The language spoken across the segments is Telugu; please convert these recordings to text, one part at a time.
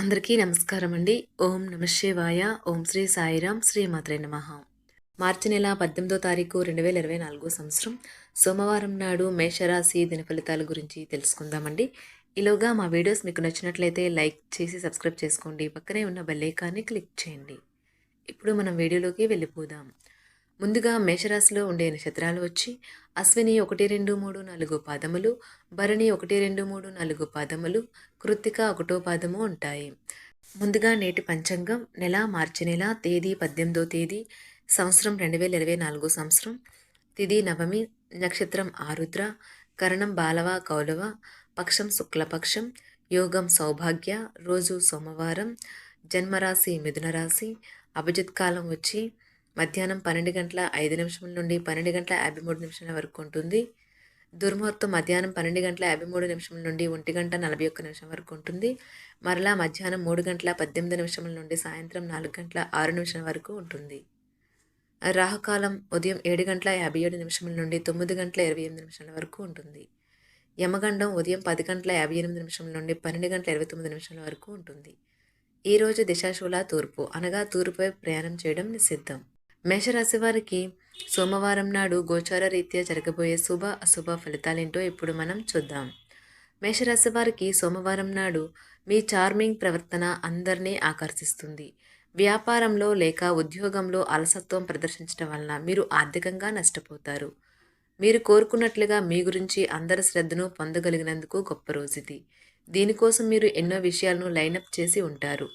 అందరికీ నమస్కారం అండి ఓం నమ శివాయ. ఓం శ్రీ సాయిరాం. శ్రీ మాత్రే నమ. మార్చి నెల పద్దెనిమిదో తారీఖు రెండు వేల ఇరవై నాలుగో సంవత్సరం. సోమవారం నాడు మేషరాశి దిన ఫలితాల గురించి తెలుసుకుందామండి. ఈలోగా మా వీడియోస్ మీకు నచ్చినట్లయితే లైక్ చేసి సబ్స్క్రైబ్ చేసుకోండి. పక్కనే ఉన్న బెల్లైకాన్ని క్లిక్ చేయండి. ఇప్పుడు మనం వీడియోలోకి వెళ్ళిపోదాం. ముందుగా మేషరాశిలో ఉండే నక్షత్రాలు వచ్చి అశ్విని ఒకటి రెండు మూడు నాలుగు పాదములు భరణి ఒకటి రెండు మూడు నాలుగు పాదములు కృత్తిక ఒకటో పాదము ఉంటాయి. ముందుగా నేటి పంచాంగం నెల మార్చి నెల తేదీ పద్దెనిమిదో తేదీ సంవత్సరం రెండు వేల ఇరవై నాలుగో సంవత్సరం తిది నవమి నక్షత్రం ఆరుద్ర కరణం బాలవ కౌలవ పక్షం శుక్లపక్షం యోగం సౌభాగ్య రోజు సోమవారం జన్మరాశి మిథునరాశి అభిజిత్ కాలం వచ్చి మధ్యాహ్నం పన్నెండు గంటల ఐదు నిమిషం నుండి పన్నెండు గంటల యాభై మూడు నిమిషాల వరకు ఉంటుంది. దుర్ముహూర్తం మధ్యాహ్నం పన్నెండు గంటల యాభై మూడు నిమిషం నుండి ఒంటి గంట నలభై ఒక్క నిమిషం వరకు ఉంటుంది. మరలా మధ్యాహ్నం మూడు గంటల పద్దెనిమిది నిమిషముల నుండి సాయంత్రం నాలుగు గంటల ఆరు నిమిషాల వరకు ఉంటుంది. రాహుకాలం ఉదయం ఏడు గంటల యాభై ఏడు నిమిషముల నుండి తొమ్మిది గంటల ఇరవై ఎనిమిది నిమిషాల వరకు ఉంటుంది. యమగండం ఉదయం పది గంటల యాభై ఎనిమిది నిమిషముల నుండి పన్నెండు గంటల ఇరవై తొమ్మిది నిమిషాల వరకు ఉంటుంది. ఈరోజు దిశాశూల తూర్పు అనగా తూర్పుపై ప్రయాణం చేయడం నిషిద్ధం. మేషరాశి వారికి సోమవారం నాడు గోచార రీత్యా జరగబోయే శుభ అశుభ ఫలితాలేంటో ఇప్పుడు మనం చూద్దాం. మేషరాశి వారికి సోమవారం నాడు మీ చార్మింగ్ ప్రవర్తన అందరినీ ఆకర్షిస్తుంది. వ్యాపారంలో లేక ఉద్యోగంలో అలసత్వం ప్రదర్శించడం వలన మీరు ఆర్థికంగా నష్టపోతారు. మీరు కోరుకున్నట్లుగా మీ గురించి అందరి శ్రద్ధను పొందగలిగినందుకు గొప్ప రోజుది. దీనికోసం మీరు ఎన్నో విషయాలను లైనప్ చేసి ఉంటారు.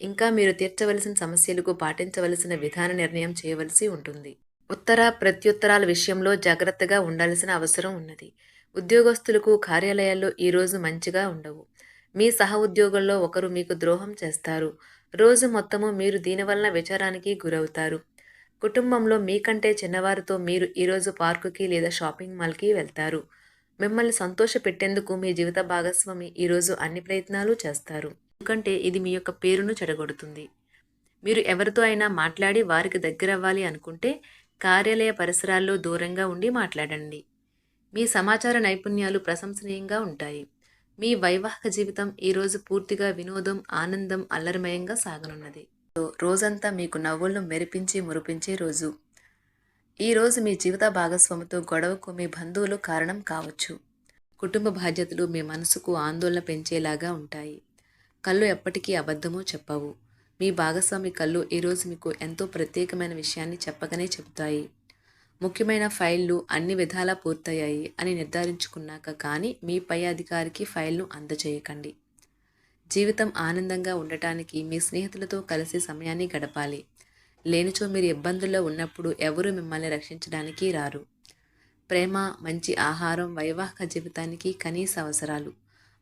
ఇంకా మీరు తీర్చవలసిన సమస్యలకు పాటించవలసిన విధాన నిర్ణయం చేయవలసి ఉంటుంది. ఉత్తర ప్రత్యుత్తరాల విషయంలో జాగ్రత్తగా ఉండాల్సిన అవసరం ఉన్నది. ఉద్యోగస్తులకు కార్యాలయాల్లో ఈరోజు మంచిగా ఉండవు. మీ సహ ఉద్యోగుల్లో ఒకరు మీకు ద్రోహం చేస్తారు. రోజు మొత్తము మీరు దీనివలన విచారానికి గురవుతారు. కుటుంబంలో మీకంటే చిన్నవారితో మీరు ఈరోజు పార్కుకి లేదా షాపింగ్ మాల్కి వెళ్తారు. మిమ్మల్ని సంతోషపెట్టేందుకు మీ జీవిత భాగస్వామి ఈరోజు అన్ని ప్రయత్నాలు చేస్తారు. ఎందుకంటే ఇది మీ యొక్క పేరును చెడగొడుతుంది. మీరు ఎవరితో అయినా మాట్లాడి వారికి దగ్గర అవ్వాలి అనుకుంటే కార్యాలయ పరిసరాల్లో దూరంగా ఉండి మాట్లాడండి. మీ సమాచార నైపుణ్యాలు ప్రశంసనీయంగా ఉంటాయి. మీ వైవాహిక జీవితం ఈరోజు పూర్తిగా వినోదం ఆనందం అల్లరిమయంగా సాగనున్నది. రోజంతా మీకు నవ్వులను మెరిపించి మురిపించే రోజు. ఈ రోజు మీ జీవిత భాగస్వామితో గొడవకు మీ బంధువులు కారణం కావచ్చు. కుటుంబ బాధ్యతలు మీ మనసుకు ఆందోళన పెంచేలాగా ఉంటాయి. కళ్ళు ఎప్పటికీ అబద్ధమో చెప్పవు. మీ భాగస్వామి కళ్ళు ఈరోజు మీకు ఎంతో ప్రత్యేకమైన విషయాన్ని చెప్పగానే చెబుతాయి ముఖ్యమైన ఫైళ్ళు అన్ని విధాలా పూర్తయ్యాయి అని నిర్ధారించుకున్నాక కానీ మీ పై అధికారికి ఫైల్ను అందజేయకండి జీవితం ఆనందంగా ఉండటానికి మీ స్నేహితులతో కలిసి సమయాన్ని గడపాలి. లేనిచో మీరు ఇబ్బందుల్లో ఉన్నప్పుడు ఎవరు మిమ్మల్ని రక్షించడానికి రారు. ప్రేమ మంచి ఆహారం వైవాహిక జీవితానికి కనీస అవసరాలు.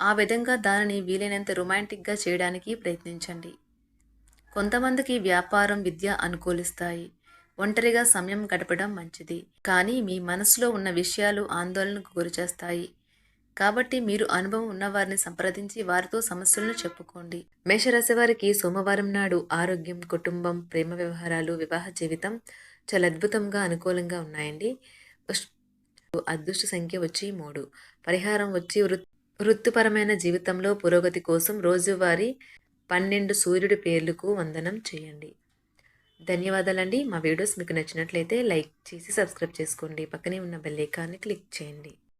ఆ విధంగా దానిని వీలైనంత రొమాంటిక్గా చేయడానికి ప్రయత్నించండి. కొంతమందికి వ్యాపారం విద్య అనుకూలిస్తాయి. ఒంటరిగా సమయం గడపడం మంచిది. కానీ మీ మనసులో ఉన్న విషయాలు ఆందోళనకు గురిచేస్తాయి. కాబట్టి మీరు అనుభవం ఉన్నవారిని సంప్రదించి వారితో సమస్యలను చెప్పుకోండి. మేషరాశి వారికి సోమవారం నాడు ఆరోగ్యం కుటుంబం ప్రేమ వ్యవహారాలు వివాహ జీవితం చాలా అద్భుతంగా అనుకూలంగా ఉన్నాయండి. అదృష్ట సంఖ్య వచ్చి మూడు. పరిహారం వచ్చి వృత్తి వృత్తిపరమైన జీవితంలో పురోగతి కోసం రోజువారీ పన్నెండు సూర్యుడి పేర్లకు వందనం చేయండి. ధన్యవాదాలండి. మా వీడియోస్ మీకు నచ్చినట్లయితే లైక్ చేసి సబ్స్క్రైబ్ చేసుకోండి. పక్కనే ఉన్న బెల్ ఐకాన్ని క్లిక్ చేయండి.